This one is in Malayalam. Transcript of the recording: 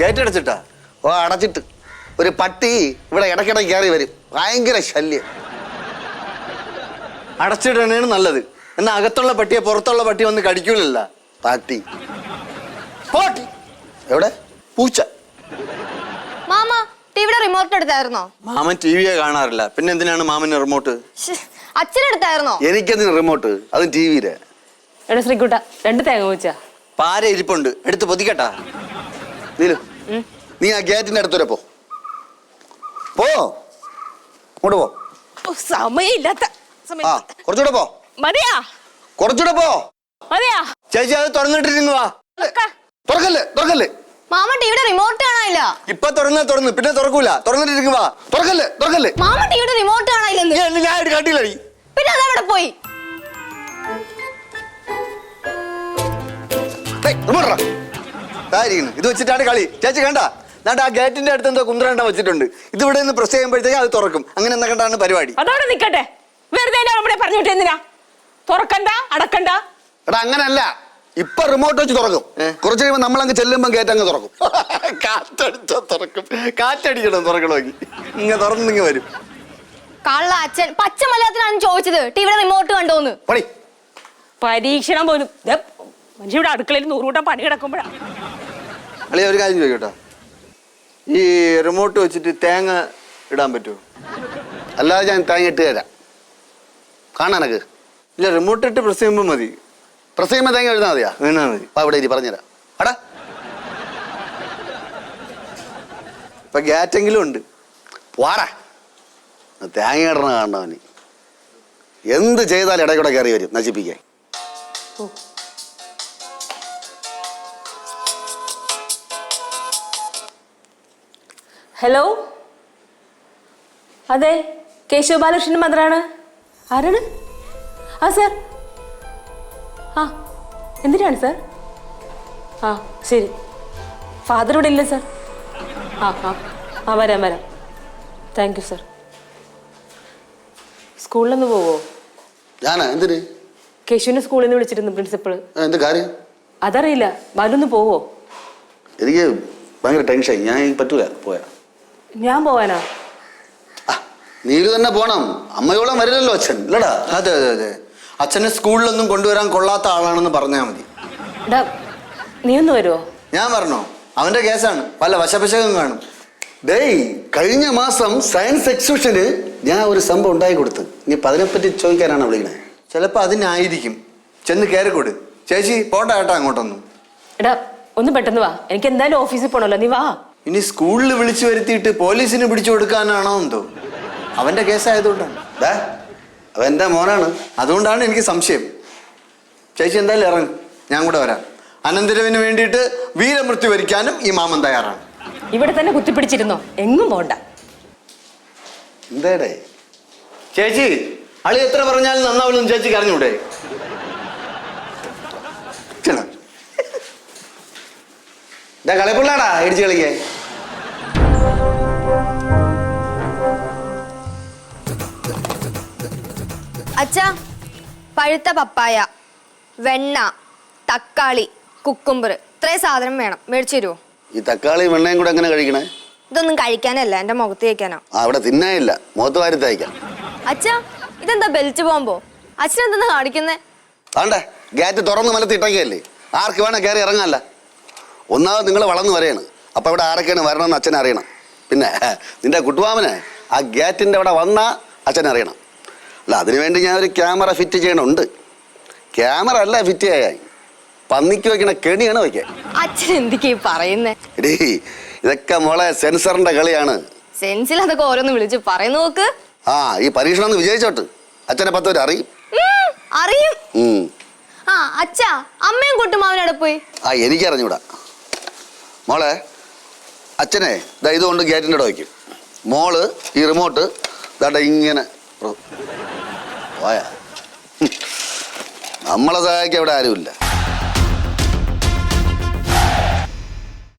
ഗേറ്റ് അടച്ചിട്ടാ ഓ അടച്ചിട്ട്. ഒരു പട്ടി ഇവിടെ ഇടയ്ക്കിടയ്ക്ക് കയറി വരും. ഭയങ്കര ശല്യം. അടച്ചിടണേണ് നല്ലത്. എന്നാ അകത്തുള്ള പട്ടിയെ പുറത്തുള്ള പട്ടി വന്ന് കടിക്കൂലല്ല. പട്ടി. പോട്ടി. എവിടെ? പൂച്ച. മാമ ടിവിയുടെ റിമോട്ട് എടുത്തായിരുന്നോ? മാമൻ ടി വിയെ കാണാറില്ല. പിന്നെ എന്തിനാണ് മാമന് റിമോട്ട് അച്ഛനെടുത്തായിരുന്നോ എനിക്കതിന് റിമോട്ട് അത് ടി വിയിലെ എടാ ശ്രീകുട്ട രണ്ട് തേങ്ങ വെച്ചാ പാര ഇരിപ്പുണ്ട്. എടുത്ത് പൊതിക്കട്ടാ. നീലു. നീ ആ ഗേറ്റിന്റെ അടുത്ത് വരെ പോ. പോ. അങ്ങോട്ട് പോ. സമയമില്ലാത്ത ആ കുറച്ചുകൂടെ പോ. മതിയാ. കുറച്ചുകൂടെ പോ. മതിയാ. ചേച്ചി അത് തുറന്നിട്ടിരുന്നു വാ. തുറക്കല്ലേ തുറക്കല്ലേ. ഇവിടെ റിമോട്ട് കാണാനില്ല ഇപ്പൊ തുറന്നാ തുറന്നു പിന്നെ തുറക്കൂല. തുറന്നിട്ടിരിക്കും വാ. തുറക്കല്ലേ തുറക്കല്ലേ. ഇവിടെ റിമോട്ട് കാണാനില്ലെന്ന് ഞാൻ പിന്നെ അതെവിടെ പോയി. ഇതായിരിക്കുന്നു. ഇത് വെച്ചിട്ടാണ് കളി. ചേച്ചി കണ്ട? എന്നിട്ട് ആ ഗേറ്റിന്റെ അടുത്ത് എന്തോ കുന്ത്രണ്ട വെച്ചിട്ടുണ്ട്. ഇത് ഇവിടെ നിന്ന് പ്രസ് ചെയ്യുമ്പോഴത്തേക്ക് അത് തുറക്കും. അങ്ങനെ എന്നാ കണ്ടാണ് പരിപാടി? അതോടെ നിക്കട്ടെ. വെറുതെ നമ്മുടെ നമ്മളെ പറഞ്ഞു വിട്ട് എന്തിനാ? തുറക്കണ്ട അടക്കണ്ട. എടാ അങ്ങനല്ല. ഇപ്പൊ റിമോട്ട് വെച്ച് തുറക്കും? കുറച്ച് കഴിയുമ്പോ നമ്മളങ്ങ് ചെല്ലുമ്പോ ഗേറ്റ് അങ്ങ് തുറക്കും. കാറ്റടിച്ചാ തുറക്കും. കാറ്റടിക്കണം തുറക്കണമെങ്കിൽ. ഇങ്ങനെ തുറന്നിങ്ങ് വരും. കള്ള അച്ഛൻ. പച്ച മലയാളത്തിലാണ് ചോദിച്ചത്? ടിവിയുടെ റിമോട്ട് കണ്ടോന്ന് പണി പരീക്ഷണം പോലും. മനുഷ്യ ഇവിടെ അടുക്കളയിൽ നൂറുകൂട്ടം പണി കിടക്കുമ്പോഴാ. അളിയ ഒരു കാര്യം ചോദിക്കട്ടോ? ഈ റിമോട്ട് വെച്ചിട്ട് തേങ്ങ ഇടാൻ പറ്റുമോ അല്ലാതെ ഞാൻ തേങ്ങ ഇട്ട് തരാം. കാണാനക്ക് ഇല്ല റിമോട്ട് ഇട്ട് പ്രസ് ചെയ്യുമ്പോൾ മതി. പ്രസ് ചെയ്യുമ്പോൾ തേങ്ങ എഴുതാ മതിയാ? വീണാ മതി. അപ്പം ഇവിടെ ഇരി പറഞ്ഞുതരാം. അടാ. ഇപ്പൊ ഗ്യാറ്റെങ്കിലും ഉണ്ട്. പോടാ. തേങ്ങ ഇടണ കാണണവന് എന്ത് ചെയ്താലും ഇടയ്ക്കൂടെ കൂടെ കയറി വരും. നശിപ്പിക്കാൻ. ഹലോ അതെ കേശവ ബാലകൃഷ്ണൻ മന്ത്രാണ് ആരാണ്? ആ സർ ആ എന്തിനാണ് സർ ആ ശരി. ഫാദർ ഇവിടെ ഇല്ല സർ ആ ആ ആ വരാം വരാം. താങ്ക് യു സർ സ്കൂളിലൊന്ന് പോവോ? ഞാനാ എന്തിന്? കേശുവിനെ സ്കൂളിൽ നിന്ന് വിളിച്ചിരുന്നു പ്രിൻസിപ്പൾ എന്താ കാര്യം? അതറിയില്ല. ബാലൊന്ന് പോവോ? എനിക്ക് ഭയങ്കര ടെൻഷൻ ഞാൻ പറ്റൂല പോയാ. ഞാൻ പോവാനാ. നീര് തന്നെ പോണം. അമ്മയോളം വരില്ലല്ലോ അച്ഛൻ ഇല്ലടാ. അതെ അതെ അതെ. അച്ഛനെ സ്കൂളിലൊന്നും കൊണ്ടുവരാൻ കൊള്ളാത്ത ആളാണെന്ന് പറഞ്ഞാൽ മതി. നീ ഒന്ന് വരുമോ ഞാൻ പറഞ്ഞോ അവന്റെ കേസാണ്. പല വശപശകം കാണും. ഡേയ് കഴിഞ്ഞ മാസം സയൻസ് എക്സിബിഷന് ഞാൻ ഒരു സംഭവം ഉണ്ടാക്കി കൊടുത്തു. ഇനി അതിനെപ്പറ്റി ചോദിക്കാനാണ് വിളിക്കണേ. ചിലപ്പോ അതിനായിരിക്കും. ചെന്ന് കയറിക്കൊടു ചേച്ചി പോട്ടെ കേട്ടോ അങ്ങോട്ടൊന്നും. എടാ ഒന്ന് പെട്ടെന്ന് വാ. എനിക്ക് എന്തായാലും ഓഫീസിൽ പോണല്ലോ. നീ വാ. ഇനി സ്കൂളിൽ വിളിച്ചു വരുത്തിയിട്ട് പോലീസിന് പിടിച്ചു കൊടുക്കാനാണോ എന്തോ അവന്റെ കേസായതുകൊണ്ടാണ്. ദാ അവൻ എന്താ മോനാണ്. അതുകൊണ്ടാണ് എനിക്ക് സംശയം. ചേച്ചി എന്തായാലും ഇറങ്ങും. ഞാൻ കൂടെ വരാം. അനന്തരവിന് വേണ്ടിയിട്ട് വീരമൃത്യു വരിക്കാനും ഈ മാമൻ തയ്യാറാണ്. ഇവിടെ തന്നെ കുത്തിപ്പിടിച്ചിരുന്നോ? എങ്ങും പോണ്ട. എന്തേടേ? ചേച്ചി അളി എത്ര പറഞ്ഞാലും നന്നാവില്ലെന്ന് ചേച്ചി അറിഞ്ഞൂടെ? കളിപ്പിള്ളാടാ ഇടിച്ച് കളിക്കേ അച്ഛാ പഴുത്ത പപ്പായ വെണ്ണ തക്കാളി കുക്കുംബർ ഇത്രയും സാധനം വേണം. മേടിച്ചു തരുമോ ഈ തക്കാളി വെണ്ണയും കൂടെ എങ്ങനെ കഴിക്കണേ? ഇതൊന്നും കഴിക്കാനല്ല എന്റെ മുഖത്ത് കഴിക്കാനോ ആ അവിടെ തിന്നാനില്ല. മുഖത്ത് വാരി തയ്ക്കാം അച്ഛാ ഇതെന്താ ബെൽറ്റ് പോകുമ്പോ അച്ഛൻ എന്തെന്നാ കാണിക്കുന്നേ? ആണ്ടേ ഗാറ്റ് തുറന്ന് മലത്തി ഇട്ടേക്കല്ലേ. ആർക്ക് വേണേ കയറി ഇറങ്ങാല്ല. ഒന്നാമത് നിങ്ങൾ വളർന്നു വരെയാണ്. അപ്പൊ ഇവിടെ ആരൊക്കെയാണ് വരണമെന്ന് അച്ഛൻ അറിയണം പിന്നെ നിന്റെ കുട്ടുവാമനെ ആ ഗേറ്റിന്റെ അവിടെ വന്നാ അച്ഛൻ അറിയണം അല്ല അതിനുവേണ്ടി ഞാൻ ഒരു ക്യാമറ ഫിറ്റ് ചെയ്യണുണ്ട്. ക്യാമറ അല്ല ഫിറ്റ് ചെയ്യാൻ പന്നിക്ക് വെക്കണ കെണിയാണ് വയ്ക്കാൻ അച്ഛൻ എന്തൊക്കെയാ ഈ പറയുന്നേ? എടീ ഇതൊക്കെ മോളെ സെൻസറിന്റെ കളിയാണ്. സെൻസിൽ അതൊക്കെ ഓരോന്ന് വിളിച്ച് പറയുന്നു നോക്ക്. ആ ഈ പരീക്ഷണം ഒന്ന് വിജയിച്ചോട്ട്. അച്ഛനെ പത്ത് പേര് അറിയും. ഉം, അറിയും. ഉം. ആ അച്ഛാ അമ്മയും കുട്ടുമാവനവിടെ പോയി? ആ എനിക്കറിഞ്ഞൂടാ. മോളെ അച്ഛനെ ദാ ഇതുകൊണ്ട് ഗേറ്റിന്റെ ഇട വയ്ക്കും മോൾ ഈ റിമോട്ട് ദാണ്ട ഇങ്ങനെ. പോയാ. നമ്മളെ സഹായിക്കാൻ ഇവിടെ ആരുമില്ല.